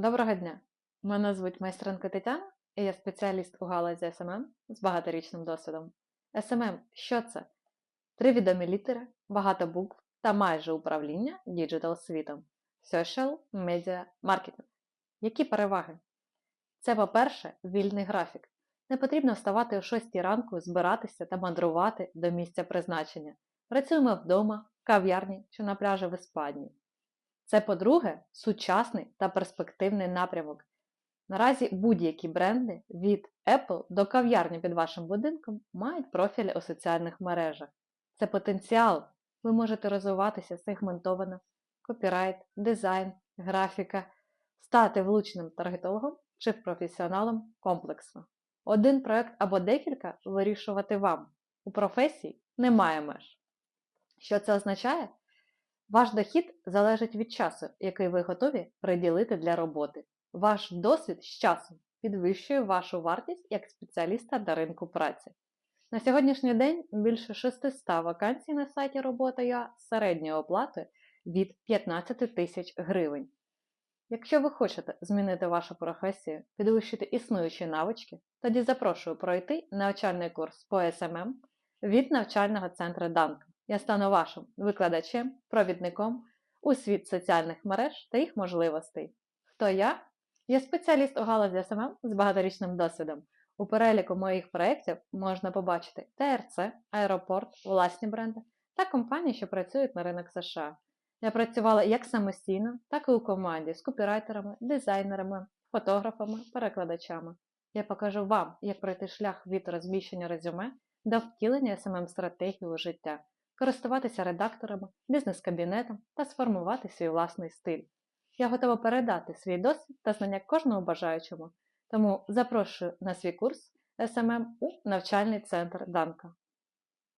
Доброго дня! Мене звуть майстренко Тетяна, і я спеціаліст у галузі SMM з багаторічним досвідом. SMM – що це? Три відомі літери, багато букв та майже управління діджитал світом. Social Media Marketing. Які переваги? Це, по-перше, вільний графік. Не потрібно вставати о 6 ранку, збиратися та мандрувати до місця призначення. Працюємо вдома, в кав'ярні чи на пляжі в Іспанії. Це, по-друге, сучасний та перспективний напрямок. Наразі будь-які бренди від Apple до кав'ярні під вашим будинком мають профілі у соціальних мережах. Це потенціал. Ви можете розвиватися сегментовано, копірайт, дизайн, графіка, стати влучним таргетологом чи професіоналом комплексно. Один проект або декілька вирішувати вам. У професії немає меж. Що це означає? Ваш дохід залежить від часу, який ви готові приділити для роботи. Ваш досвід з часом підвищує вашу вартість як спеціаліста на ринку праці. На сьогоднішній день більше 600 вакансій на сайті робота.ua з середньою оплатою від 15 тисяч гривень. Якщо ви хочете змінити вашу професію, підвищити існуючі навички, тоді запрошую пройти навчальний курс по SMM від навчального центру Данка. Я стану вашим викладачем, провідником у світ соціальних мереж та їх можливостей. Хто я? Я спеціаліст у галузі СММ з багаторічним досвідом. У переліку моїх проєктів можна побачити ТРЦ, Аеропорт, власні бренди та компанії, що працюють на ринок США. Я працювала як самостійно, так і у команді з копірайтерами, дизайнерами, фотографами, перекладачами. Я покажу вам, як пройти шлях від розміщення резюме до втілення smm стратегії у життя, користуватися редакторами, бізнес-кабінетом та сформувати свій власний стиль. Я готова передати свій досвід та знання кожному бажаючому, тому запрошую на свій курс SMM у навчальний центр Данка.